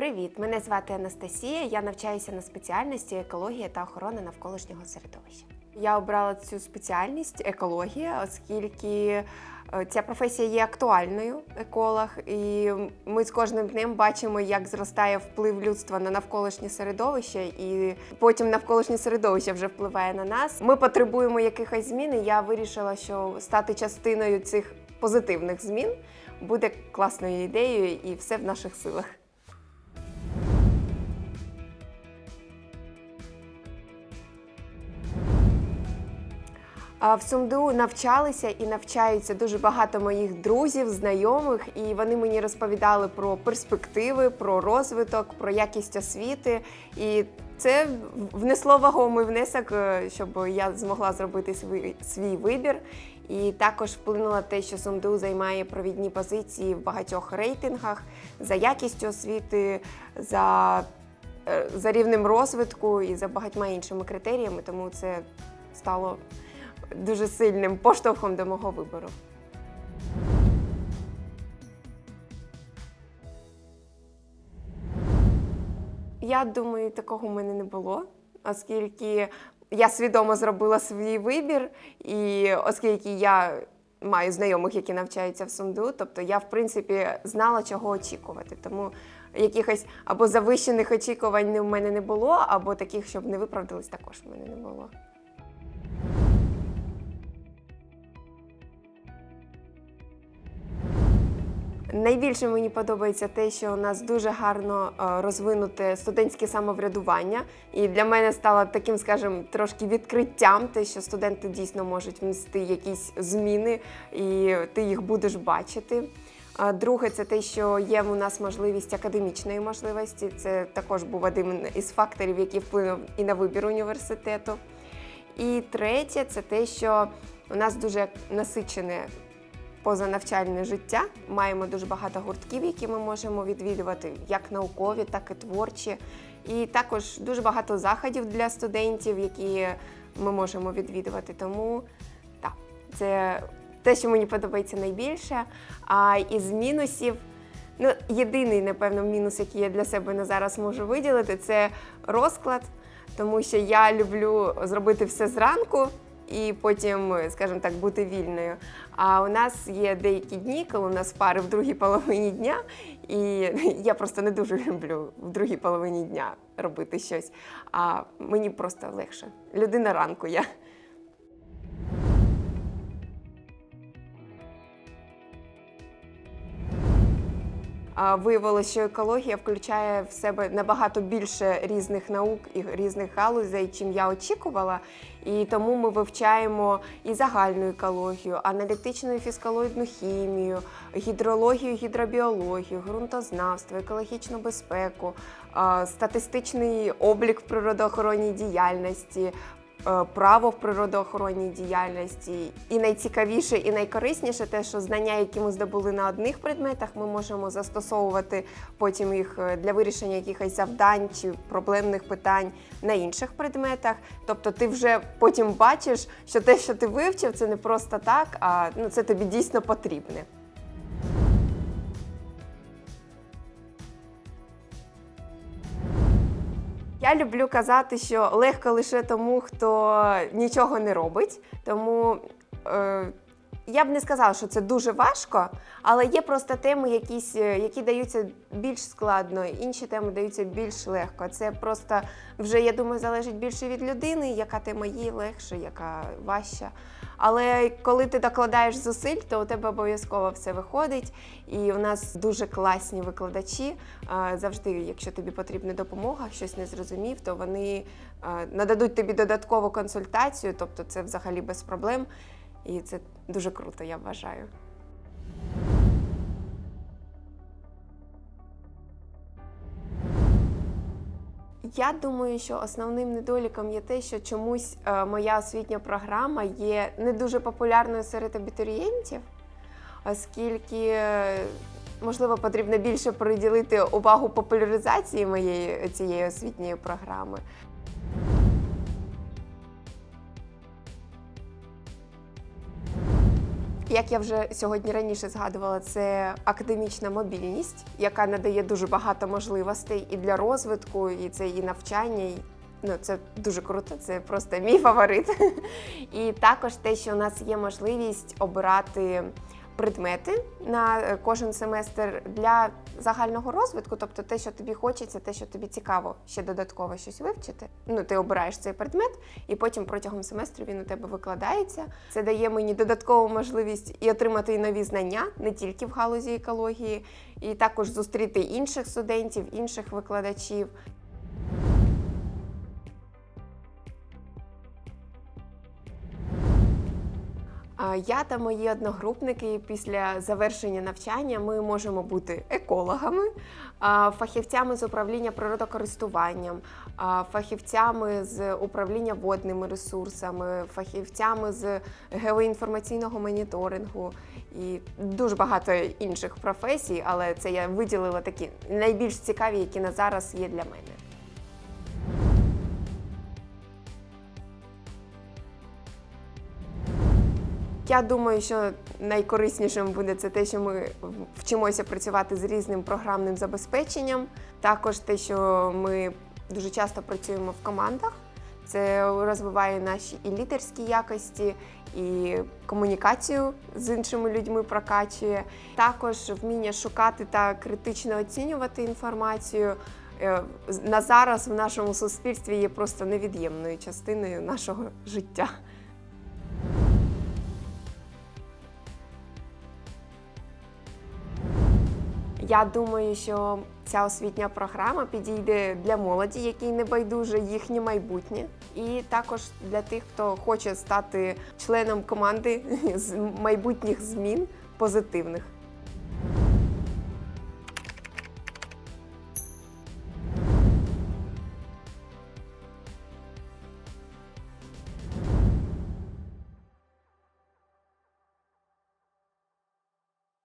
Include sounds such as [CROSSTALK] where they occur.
Привіт, мене звати Анастасія. Я навчаюся на спеціальності екологія та охорона навколишнього середовища. Я обрала цю спеціальність екологія, оскільки е, ця професія є актуальною еколог, і ми з кожним днем бачимо, як зростає вплив людства на навколишнє середовище, і потім навколишнє середовище вже впливає на нас. Ми потребуємо якихось змін. і Я вирішила, що стати частиною цих позитивних змін буде класною ідеєю, і все в наших силах. В СумДУ навчалися і навчаються дуже багато моїх друзів, знайомих, і вони мені розповідали про перспективи, про розвиток, про якість освіти. І це внесло вагомий внесок, е, щоб я змогла зробити свій, свій вибір. І також вплинуло те, що СумДУ займає провідні позиції в багатьох рейтингах за якістю освіти, за, е, за рівнем розвитку і за багатьма іншими критеріями, тому це стало дуже сильним поштовхом до мого вибору. Я думаю, такого в мене не було, оскільки я свідомо зробила свій вибір, і оскільки я маю знайомих, які навчаються в СумДУ, тобто я, в принципі, знала, чого очікувати. Тому якихось або завищених очікувань в мене не було, або таких, щоб не виправдались, також в мене не було. Найбільше мені подобається те, що у нас дуже гарно е, розвинуте студентське самоврядування, і для мене стало таким, скажімо, трошки відкриттям, те, що студенти дійсно можуть внести якісь зміни, і ти їх будеш бачити. Друге, це те, що є у нас можливість академічної можливості. Це також був один із факторів, який вплинув і на вибір університету. І третє, це те, що у нас дуже насичене позанавчальне життя. Маємо дуже багато гуртків, які ми можемо відвідувати, як наукові, так і творчі. І також дуже багато заходів для студентів, які ми можемо відвідувати. Тому так, це те, що мені подобається найбільше. А із мінусів. Ну, єдиний, напевно, мінус, який я для себе на зараз можу виділити, це розклад, тому що я люблю зробити все зранку і потім, скажімо так, бути вільною. А у нас є деякі дні, коли у нас пари в другій половині дня, і [LAUGHS] я просто не дуже люблю в другій половині дня робити щось. А мені просто легше. Людина ранку я. Виявилося, що екологія включає в себе набагато більше різних наук і різних галузей, чим я очікувала. І тому ми вивчаємо і загальну екологію, аналітичну і фіскалоїдну хімію, гідрологію, гідробіологію, ґрунтознавство, екологічну безпеку, статистичний облік в природоохоронній діяльності, право в природоохоронній діяльності. І найцікавіше і найкорисніше те, що знання, які ми здобули на одних предметах, ми можемо застосовувати потім їх е, для вирішення якихось завдань чи проблемних питань на інших предметах. Тобто ти вже потім бачиш, що те, що ти вивчив, це не просто так, а ну, це тобі дійсно потрібне. Я люблю казати, що легко лише тому, хто нічого не робить. Тому е, я б не сказала, що це дуже важко, але є просто теми, якісь, е, які даються більш складно, інші теми даються більш легко. Це просто вже, я думаю, залежить більше від людини, яка тема їй легше, яка важча. Але коли ти докладаєш зусиль, то у тебе обов'язково все виходить. І у нас дуже класні викладачі. Завжди, якщо тобі потрібна допомога, щось не зрозумів, то вони нададуть тобі додаткову консультацію, тобто це взагалі без проблем. І це дуже круто, я вважаю. Я думаю, що основним недоліком є те, що чомусь е, моя освітня програма є не дуже популярною серед абітурієнтів, оскільки, е, можливо, потрібно більше приділити увагу популяризації моєї цієї освітньої програми. Як я вже сьогодні раніше згадувала, це академічна мобільність, яка надає дуже багато можливостей і для розвитку, і це і навчання. І, ну, це дуже круто, це просто мій фаворит. [LAUGHS] І також те, що у нас є можливість обирати предмети на е, кожен семестр для загального розвитку, тобто те, що тобі хочеться, те, що тобі цікаво, ще додатково щось вивчити. Ну, ти обираєш цей предмет, і потім протягом семестру він у тебе викладається. Це дає мені додаткову можливість і отримати нові знання не тільки в галузі екології, і також зустріти інших студентів, інших викладачів. Я та мої одногрупники після завершення навчання ми можемо бути екологами, фахівцями з управління природокористуванням, фахівцями з управління водними ресурсами, фахівцями з геоінформаційного моніторингу і дуже багато інших професій, але це я виділила такі найбільш цікаві, які на зараз є для мене. Я думаю, що найкориснішим буде це те, що ми вчимося працювати з різним програмним забезпеченням. Також те, що ми дуже часто працюємо в командах. Це розвиває наші і лідерські якості, і комунікацію з іншими людьми прокачує. Також вміння шукати та критично оцінювати інформацію. е, На зараз в нашому суспільстві є просто невід'ємною частиною нашого життя. Я думаю, що ця освітня програма підійде для молоді, якій не байдуже їхнє майбутнє, і також для тих, хто хоче стати членом команди з майбутніх змін позитивних.